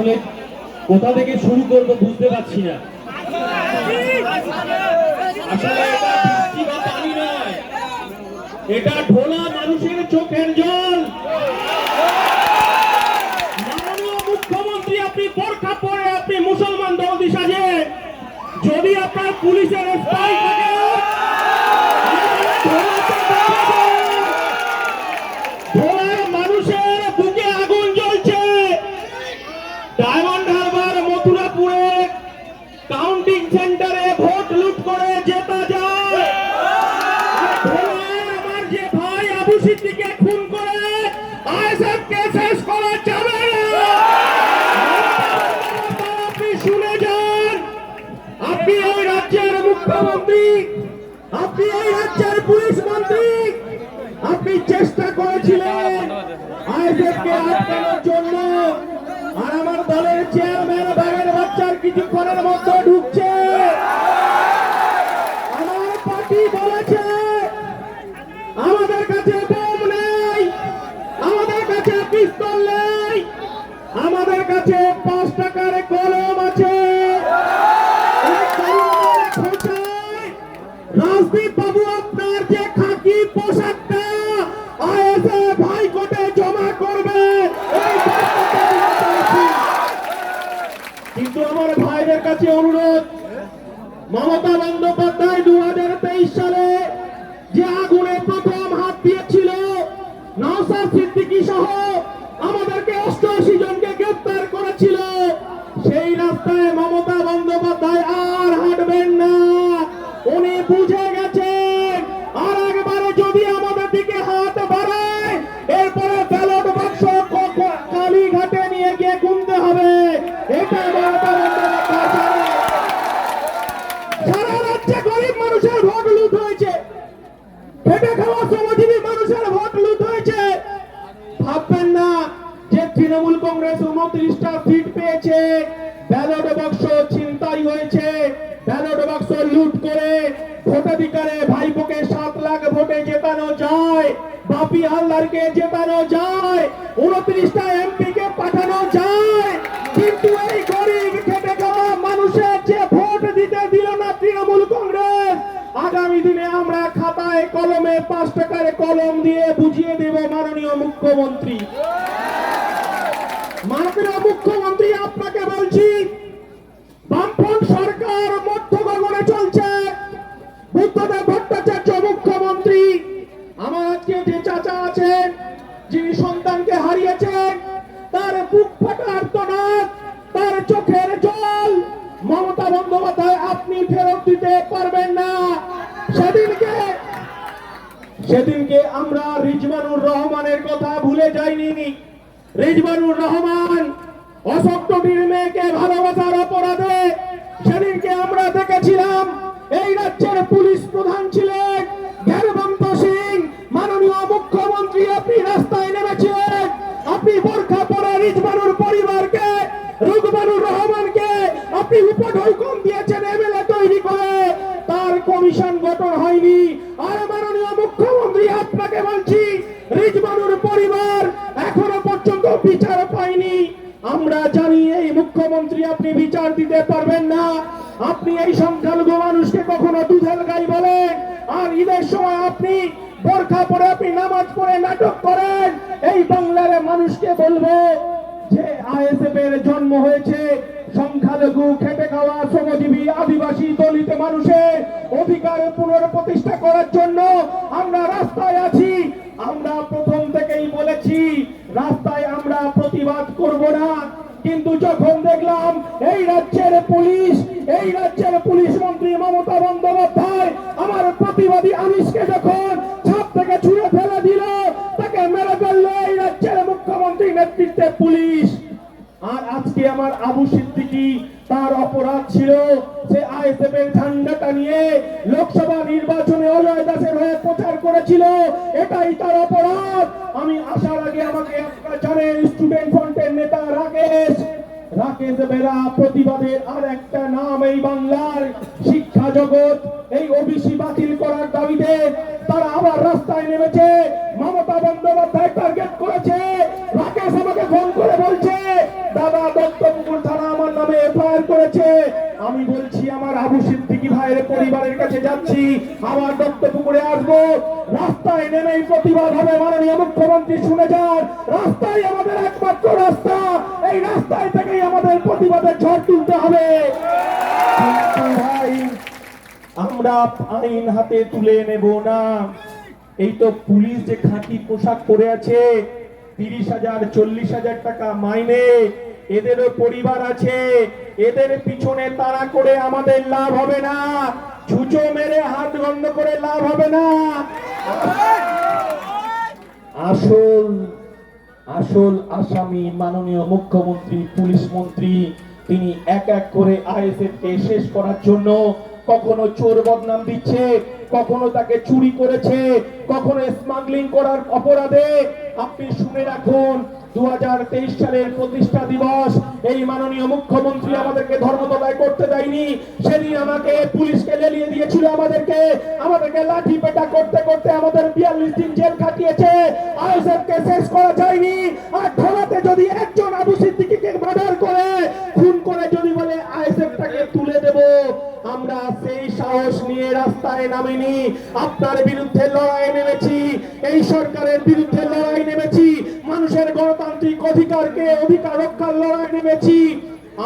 আসলে কোথা থেকে শুরু করব বুঝতে পারছি না। এটা ঢোলা মানুষের চোখের জল। মুখ্যমন্ত্রী, আপনি মুসলমান দৌদি সাজে যদি আপনার পুলিশের মুখ্যমন্ত্রী আপনি ওই রাজ্যের পুলিশ মন্ত্রী, আপনি চেষ্টা করেছিলেন আটকানোর জন্য, আর আমার দলের চেয়ারম্যান বাচ্চার কিছুক্ষণের মধ্যে ঢুকছে। আমার পার্টি বলেছে, আমাদের কাছে বোম নেই, আমাদের কাছে পিস্তল নেই, আমাদের কাছে রাজদীপ বাবু আপনার যে খাকি পোশাকটা আইএসএফ হাইকোর্টে জমা করবে। কিন্তু আমার ভাইদের কাছে অনুরোধ, মমতা বন্দ্যোপাধ্যায় দু হাজার তেইশ সালে যে আগুনে প্রথম হাত দিয়েছিল নওসাদ সিদ্দিকী সহ ব্যালট বাক্স ছিনতাই হয়েছে। ব্যালট বাক্স লুট করে ভোটাধিকারে ভাইপোকে সাত লাখ ভোটে জেতানো যায়, বাপি হালদারকে জেতানো যায়, উনত্রিশটা এমপি কে পাঠানো যায়। কিন্তু এই গরিব খেটে খাওয়া মানুষের যে ভোট দিতে দিল না তৃণমূল কংগ্রেস, আগামী দিনে আমরা খাতায় কলমে পাঁচ টাকার কলম দিয়ে বুঝিয়ে দেব মাননীয় মুখ্যমন্ত্রী। আমরা রিজমানুর রহমানের কথা ভুলে যাইনি রিজবানুর রহমান অসক্তটির মেয়েকে ভালোবাসার অপরাধে সেদিনকে আমরা দেখেছিলাম। এই রাজ্যের পুলিশ প্রধান ছিলেন জ্ঞানবন্ত সিং, মাননীয় মুখ্যমন্ত্রী আপনি রাস্তায় নেমেছিলেন। আপনি বোরখা পরে রিজমানুর পরিবারকে রুগমানুর রহমানকে আপনি উপঢৌকন দিয়েছেন এমএলএ তৈরি করে। তার কমিশন গঠন হয়নি আর মাননীয় মুখ্যমন্ত্রী আপনাকে বলছি রিজমানুর পরিবার এখনও পর্যন্ত বিচার পায়নি আমরা জানি এই মুখ্যমন্ত্রী আপনি বিচার দিতে পারবেন না। আপনি এই সংখ্যালঘু মানুষকে কখনো দুধেল গাই বলেন। আর ঈদের সময় আপনি বোরখা পরে আপনি নামাজ পড়ে নাটক করেন। এই বাংলার মানুষকে বলব, যে আইএসএফ এর জন্ম হয়েছে, সংখ্যালঘু খেটে খাওয়া শ্রমজীবী আদিবাসী দলিত মানুষের অধিকার পুনঃপ্রতিষ্ঠা করার জন্য আমরা রাস্তায় আছি। আমরা প্রথম থেকেই বলেছি রাস্তায় আমরা প্রতিবাদ করব না। কিন্তু যখন দেখলাম এই রাজ্যের পুলিশ, এই রাজ্যের পুলিশ মন্ত্রী মমতা বন্দ্যোপাধ্যায় আমার প্রতিবাদী আনিসকে যখন ছাদ থেকে ছুঁড়ে ফেলে দিল, তাকে মেরে ফেলল এই রাজ্যের মুখ্যমন্ত্রী নেতৃত্বে পুলিশ। আর আজকে আমার আবু সিদ্দিকি তার অপরাধ ছিল সে আইএসএফ এর ঝান্ডাটা নিয়ে লোকসভা নির্বাচনে অজয় দাসের হয়ে প্রচার করেছিল। এটাই তার অপরাধ। আসার আগে আমাকে আপনারা স্টুডেন্ট ফ্রন্টের নেতা রাকেশ। রাকেশ বেরা প্রতিবাদের আর একটা নাম এই বাংলার শিক্ষা জগৎ। এই ওবিসি বাতিল করার দাবিতে তারা আবার রাস্তায় নেমেছে। মমতা বন্দ্যোপাধ্যায় টার্গেট করেছে। রাকেশ আমাকে ফোন করে বলছে, দাদা দত্তপুকুর থানা আমার নামে এফআইআর করেছে। আমি বলছি আমার আবু সিদ্দিকি ভাইয়ের পরিবারের কাছে যাচ্ছি। আমার দত্তপুকুরে আসব। রাস্তায় নেমেই প্রতিবাদ হবে মাননীয় মুখ্যমন্ত্রী, শুনে যান। রাস্তায় আমাদের একমাত্র রাস্তা। এই রাস্তায় থেকেই আমাদের প্রতিবাদের ঝড় তুলতে হবে। ভাই, আমরা আইন হাতে তুলে নেব না। এই তো পুলিশ যে খাঁটি পোশাক পরে আছে, তিরিশ হাজার, চল্লিশ হাজার টাকা মাইনে। এদেরও পরিবার আছে। এদের পিছনে তাড়া করে আমাদের লাভ হবে না। ছুচো মেরে হাত বন্ধ করে লাভ হবে না। আসল আসল আসামি মাননীয় মুখ্যমন্ত্রী, পুলিশ মন্ত্রী, তিনি এক এক করে আইএসএফ কে শেষ করার জন্য কখনো চোর বদনাম দিচ্ছে, কখনো তাকে চুরি করেছে, কখনো স্মাগলিং করার অপরাধে আপনি শুনে রাখুন দু হাজার তেইশ সালের প্রতিষ্ঠা দিবস, এই মাননীয় মুখ্যমন্ত্রী আমাদেরকে ধর্মতলায় করতে দেয়নি, সেদিন আমাকে পুলিশকে লেলিয়ে দিয়েছিল আমাদেরকে আমাদেরকে লাঠি পেটা করতে করতে আমাদের বিয়াল্লিশ দিন জেল কাটিয়েছে আইএসএফ কে শেষ করা যায়নি, আর ঢোলাতে যদি একজন আবু সিদ্দিকীকে মার্ডার করে, খুন করে যদি বলে আইএসএফ টাকে তুলে দেব, আমরা সেই সাহস নিয়ে রাস্তায় নামিনি, আপনার বিরুদ্ধে লড়াই নেমেছি, এই সরকারের বিরুদ্ধে লড়াই অধিকারকে অধিকার রক্ষার লড়াই নেমেছি।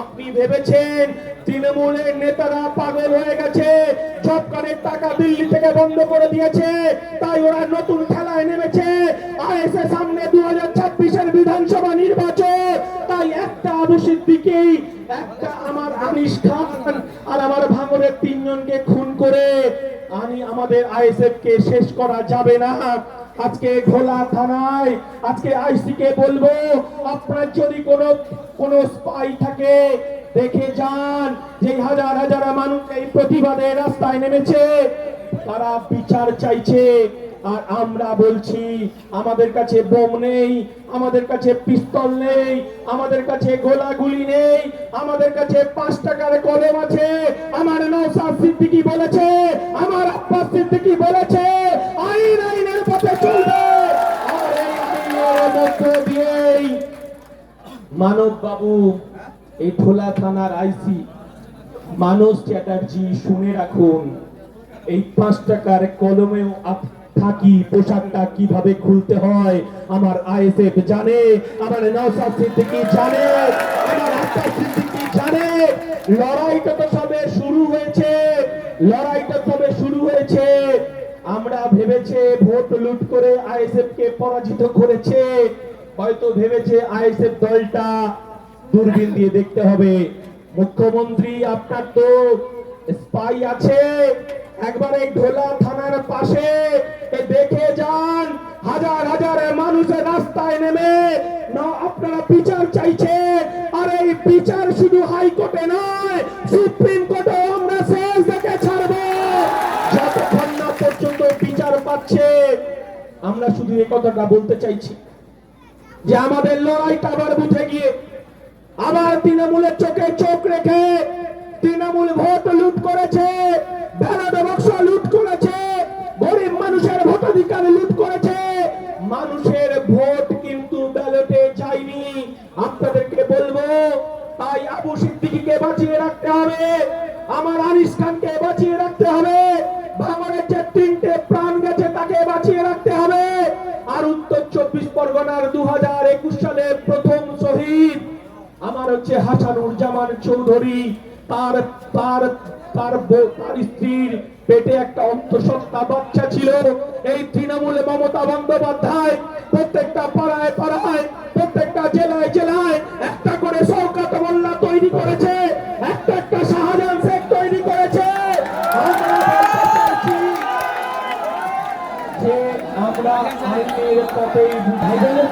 আপনি ভেবেছেন তৃণমূলের নেতারা পাগল হয়ে গেছে সরকারের টাকা দিল্লি থেকে বন্ধ করে দিয়েছে, তাই ওরা নতুন খেলায় নেমেছে। আইএসএ সামনে দু হাজার ছাব্বিশের বিধানসভা নির্বাচন, তাই একটা আবু সিদ্দিকী, একটা আমার আনিস খান আর আমার ভাঙরের তিনজনকে খুন করে, আমি আমাদের আইএসএফ কে শেষ করা যাবে না। আজকে ঘোলা থানায়, আজকে আইসি কে বলব, আপনার যদি কোনো কোনো স্পাই থাকে, দেখে যান যে হাজার হাজার মানুষ এই প্রতিবাদে রাস্তায় নেমেছে। তারা বিচার চাইছে। আর আমরা বলছি, আমাদের কাছে বোম নেই, আমাদের কাছে পিস্তল নেই, আমাদের কাছে গোলাগুলি নেই, আমাদের কাছে পাঁচ টাকার কলম আছে। আমার নৌসাদ সিদ্দিকি বলেছে, আমার আব্বাস সিদ্দিকি বলেছে আইন আইনের পথে চলবে আর এই আইনের মধ্য দিয়েই মানব বাবু এই ঠোলা থানার আইসি মানস চ্যাটার্জি শুনে রাখুন, এই পাঁচ টাকার কলমেও থাকি, পোশাকটা কীভাবে খুলতে হয়, আমার আইএসএফ জানে, আমার নওসাদ সিদ্দিকী জানে জানে লড়াইটা তো সবে শুরু হয়েছে লড়াইটা সবে শুরু হয়েছে, আমরা ভেবেছে ভোট লুট করে আইএসএফ কে পরাজিত করেছে হয়তো ভেবেছে আইএসএফ দলটা দূরবীন দিয়ে দেখতে হবে। মুখ্যমন্ত্রী, আপনার তো স্পাই আছে। একবার ঢোলা থানার পাশে দেখে যান। হাজার হাজার মানুষের রাস্তায় নেমে। না, আপনারা বিচার চাইছে। আর এই বিচার শুধু হাইকোর্টে নয়, সুপ্রিম কোর্টে আমরা শেষ দেখে ছাড়বো। যতক্ষণ না পর্যন্ত বিচার পাচ্ছে, আমরা শুধু এই কথাটা বলতে চাইছি। যে আমাদের লড়াইটা আবার বুঝে গিয়ে আবার তৃণমূলের চোখে চোখ রেখে তৃণমূল ভোট লুট করেছে, ব্যালট বাক্স লুট করেছে, গরিব মানুষের ভোটাধিকার লুট করেছে। মানুষের ভোট কিন্তু ব্যালটে যায়নি। আপনাদেরকে বলব, তাই আবু সিদ্দিকীকে বাঁচিয়ে রাখতে হবে, আমার আনিস খানকে বাঁচিয়ে রাখতে হবে, ভাঙনের যে তিনটে প্রাণ গেছে তাকে বাঁচিয়ে রাখতে হবে। আর উত্তর চব্বিশ পরগনার দু হাজার একুশ সালে প্রথম শহীদ আমার হচ্ছে হাসানুর জামান চৌধুরী। তার তার তার তার স্ত্রীর পেটে একটা অন্তঃসত্ত্বা বাচ্চা ছিল। এই তৃণমূলে মমতা বন্দ্যোপাধ্যায় প্রত্যেকটা পাড়ায় পাড়ায়, প্রত্যেকটা জেলায় জেলায় একটা করে সৌকাত আইনের পথেই বুঝাই